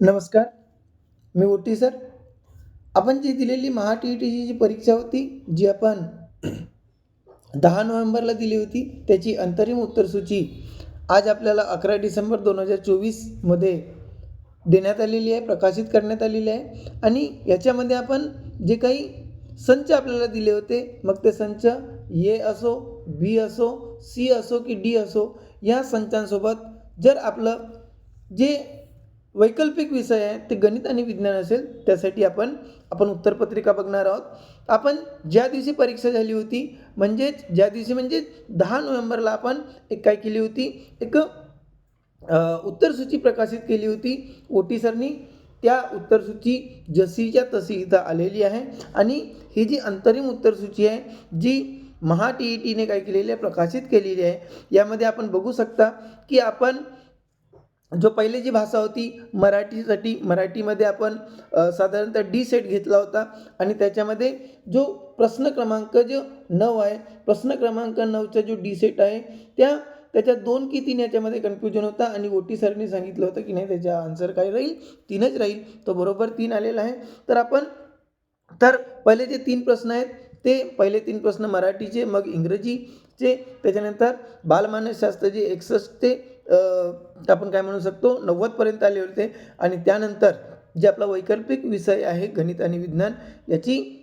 नमस्कार मी ओटी सर. आपण जी दिलेली महा टी ई टीची जी परीक्षा होती जी आपण दहा नोव्हेंबरला दिली होती त्याची अंतरिम उत्तरसूची आज आपल्याला अकरा डिसेंबर दोन हजार चोवीसमध्ये देण्यात आलेली आहे प्रकाशित करण्यात आलेली आहे. आणि याच्यामध्ये आपण जे काही संच आपल्याला दिले होते मग ते संच ए असो बी असो सी असो की डी असो या संचांसोबत जर आपलं जे वैकल्पिक विषय आहे ते गणित आणि विज्ञान असेल त्यासाठी आपण आपण उत्तरपत्रिका बघणार आहोत. आपण ज्या दिवशी परीक्षा झाली होती म्हणजेच ज्या दिवशी म्हणजे दहा नोव्हेंबरला आपण एक काय केली होती एक उत्तरसूची प्रकाशित केली होती ओटी सरनी. त्या उत्तरसूची जशीच्या तशी इथं आलेली आहे. आणि ही जी अंतरिम उत्तरसूची आहे जी महा टी ई टीने काय केलेली आहे प्रकाशित केलेली आहे यामध्ये आपण बघू शकता की आपण जो पहिले जी भाषा होती मराठीसाठी मराठीमध्ये आपण साधारणतः डी सेट घेतला होता. आणि त्याच्यामध्ये जो प्रश्न क्रमांक जो नऊ आहे प्रश्न क्रमांक नऊचा जो डी सेट आहे त्या त्याच्यात दोन की तीन याच्यामध्ये कन्फ्युजन होता. आणि ओटी सरनी सांगितलं होतं की नाही त्याचा आन्सर काय राहील? तीनच राहील. तो बरोबर तीन आलेला आहे. तर आपण तर पहिले जे तीन प्रश्न आहेत ते पहिले तीन प्रश्न मराठीचे मग इंग्रजी इंग्रजीचे त्याच्यानंतर बालमानसशास्त्र जे एकसष्ट ते आपण काय म्हणू शकतो नव्वदपर्यंत आले होते. आणि त्यानंतर जे आपला वैकल्पिक विषय आहे गणित आणि विज्ञान याची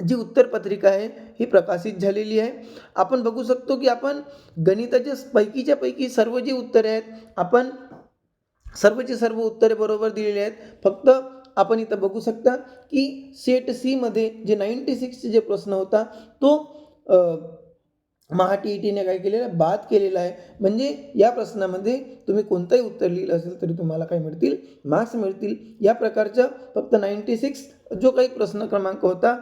जी उत्तरपत्रिका आहे ही प्रकाशित झालेली आहे. आपण बघू शकतो की आपण गणिताच्या पैकीच्या पैकी सर्व जी उत्तरे आहेत आपण सर्वची सर्व उत्तरे बरोबर दिलेली आहेत. फक्त आपण इथं बघू शकता की सेट सीमध्ये जे नाईंटी सिक्सचे जे प्रश्न होता तो महा टी ई टीने काय केलेलं आहे? बाद केलेला आहे. म्हणजे या प्रश्नामध्ये तुम्ही कोणतंही उत्तर लिहिलं असेल तरी तुम्हाला काय मिळतील? मार्क्स मिळतील. या प्रकारचं फक्त नाईंटी सिक्स जो काही प्रश्न क्रमांक होता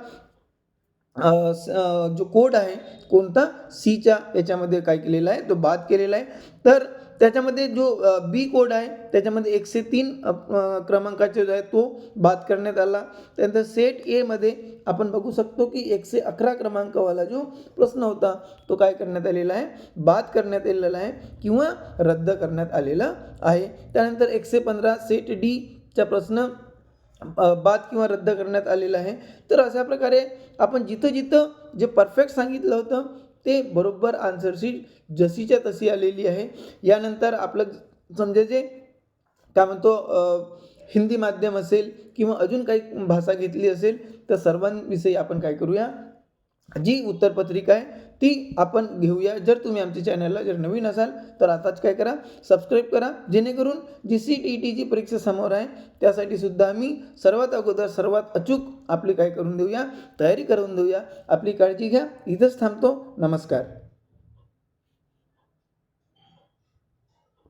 जो कोड आहे कोणता? सीच्या याच्यामध्ये काय केलेला आहे तो बाद केलेला आहे. तर त्याच्यामध्ये जो बी कोड आहे त्याच्यामध्ये एकशे तीन क्रमांकाचे जो आहे तो बाद करण्यात आला. त्यानंतर सेट एमध्ये आपण बघू शकतो की एकशे अकरा क्रमांकवाला जो प्रश्न होता तो काय करण्यात आलेला आहे? बाद करण्यात आलेला आहे किंवा रद्द करण्यात आलेला आहे. त्यानंतर एकशे पंधरा सेट डीचा प्रश्न बाद किंवा रद्द करण्यात आलेलं आहे. तर अशा प्रकारे आपण जिथं जिथं जे परफेक्ट सांगितलं होतं ते बरोबर आन्सरशी जशीच्या तशी आलेली आहे. यानंतर आपलं समजा जे काय म्हणतो हिंदी माध्यम असेल किंवा अजून काही भाषा घेतली असेल तर सर्वांविषयी आपण काय करूया? जी उत्तरपत्रिका आहे ती आपण घेऊया. जर तुम्ही आमच्या चॅनलला जर नवीन असाल तर आताच काय करा सबस्क्राईब करा. जेणेकरून जी सी टी टीची परीक्षा समोर आहे. त्यासाठी सुद्धा आम्ही सर्वात अगोदर सर्वात अचूक आपली काय करून देऊया? तयारी करून देऊया. आपली काळजी घ्या. इथंच थांबतो. नमस्कार.